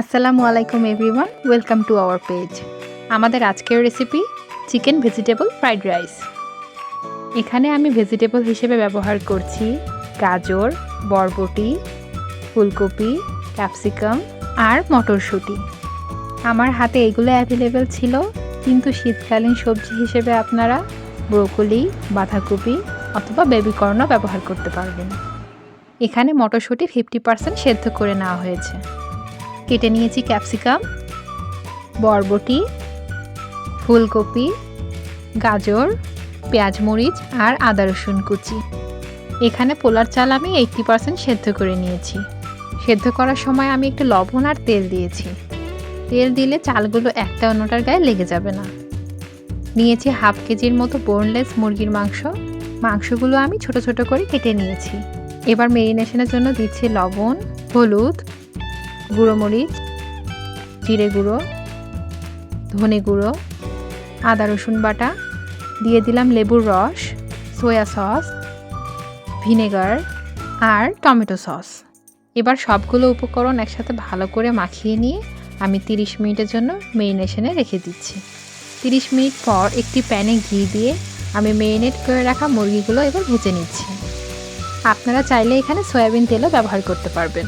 আসসালামু আলাইকুম everyone welcome to our page আমাদের আজকের recipe chicken vegetable fried rice এখানে আমি ভেজিটেবল হিসেবে ব্যবহার করছি গাজর, বরবটি, ফুলকপি ক্যাপসিকাম আর মটরশুঁটি। আমার হাতে এগুলো অ্যাভেলেবেল ছিল, কিন্তু শীতকালীন সবজি হিসেবে আপনারা ব্রোকলি, বাঁধাকপি অথবা বেবিকর্নও ব্যবহার করতে পারবেন। এখানে মটরশুঁটি ফিফটি পার্সেন্ট সেদ্ধ করে নেওয়া হয়েছে। কেটে নিয়েছি ক্যাপসিকাম, বরবটি, ফুলকপি, গাজর, পেঁয়াজ মরিচ আর আদা রসুন কুচি। এখানে পোলার চাল আমি এইটটি পার্সেন্ট সেদ্ধ করে নিয়েছি। সেদ্ধ করার সময় আমি একটু লবণ আর তেল দিয়েছি। তেল দিলে চালগুলো একটা অন্যটার গায়ে লেগে যাবে না। নিয়েছি হাফ কেজির মতো বোনলেস মুরগির মাংস। মাংসগুলো আমি ছোট ছোট করে কেটে নিয়েছি। এবার মেরিনেশনের জন্য দিচ্ছি লবণ, হলুদ গুঁড়ো মরিচ, জিরে গুঁড়ো, ধনে গুঁড়ো, আদা রসুন বাটা, দিয়ে দিলাম লেবুর রস সয়া সস ভিনেগার আর টমেটো সস এবার সবগুলো উপকরণ একসাথে ভালো করে মাখিয়ে নিয়ে আমি 30 মিনিটের জন্য মেরিনেশনে রেখে দিচ্ছি। 30 মিনিট পর একটি প্যানে ঘি দিয়ে আমি মেরিনেট করে রাখা মুরগিগুলো এবার ভেজে নিচ্ছি। আপনারা চাইলে এখানে সয়াবিন তেলও ব্যবহার করতে পারবেন।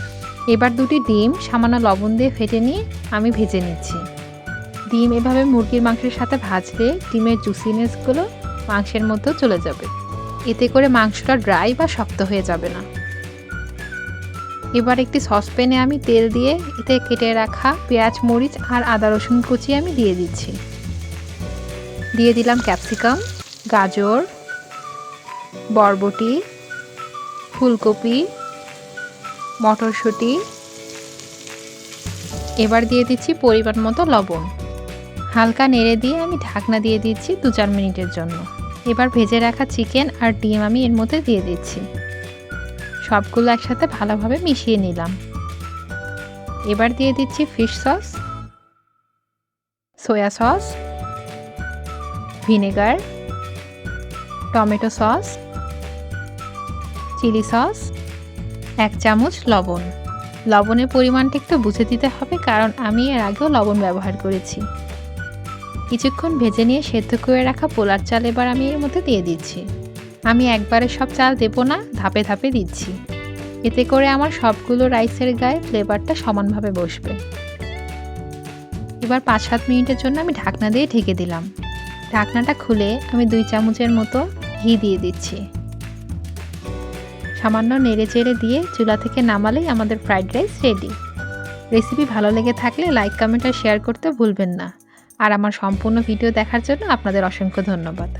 এবার দুটি ডিম, সামান্য লবণ দিয়ে ফেটে নিয়ে আমি ভেজে নিচ্ছি। ডিম এভাবে মুরগির মাংসের সাথে ভাজলে ডিমের জুসিনেসগুলো মাংসের মধ্যেও চলে যাবে। এতে করে মাংসটা ড্রাই বা শক্ত হয়ে যাবে না। এবার একটি সসপ্যানে আমি তেল দিয়ে এতে কেটে রাখা পেঁয়াজ, মরিচ আর আদা রসুন কুচি আমি দিয়ে দিচ্ছি। দিয়ে দিলাম ক্যাপসিকাম গাজর, বরবটি, ফুলকপি মটরশুঁটি। এবার দিয়ে দিচ্ছি পরিমাণ মতো লবণ। হালকা নেড়ে দিয়ে আমি ঢাকনা দিয়ে দিচ্ছি দু চার মিনিটের জন্য। এবার ভেজে রাখা চিকেন আর ডিম আমি এর মধ্যে দিয়ে দিচ্ছি। সবগুলো একসাথে ভালোভাবে মিশিয়ে নিলাম। এবার দিয়ে দিচ্ছি fish sauce, soya sauce, vinegar, tomato sauce, chilli sauce এক চামচ লবণ। লবণের পরিমাণটা একটু বুঝে দিতে হবে, কারণ আমি এর আগেও লবণ ব্যবহার করেছি। কিছুক্ষণ ভেজে নিয়ে সেদ্ধ করে রাখা পোলার চাল এবার আমি এর মধ্যে দিয়ে দিচ্ছি। আমি একবারে সব চাল দেবো না, ধাপে ধাপে দিচ্ছি। এতে করে আমার সবগুলো রাইসের গায়ে ফ্লেভারটা সমানভাবে বসবে। এবার পাঁচ সাত মিনিটের জন্য আমি ঢাকনা দিয়ে ঢেকে দিলাম। ঢাকনাটা খুলে আমি দুই চামচের মতো ঘি দিয়ে দিচ্ছি। সামান্য নেড়ে চেড়ে দিয়ে চুলা থেকে নামালেই আমাদের ফ্রাইড রাইস রেডি রেসিপি ভালো লেগে থাকলে লাইক কমেন্ট আর শেয়ার করতে ভুলবেন না। আর আমার সম্পূর্ণ ভিডিও দেখার জন্য আপনাদের অসংখ্য ধন্যবাদ।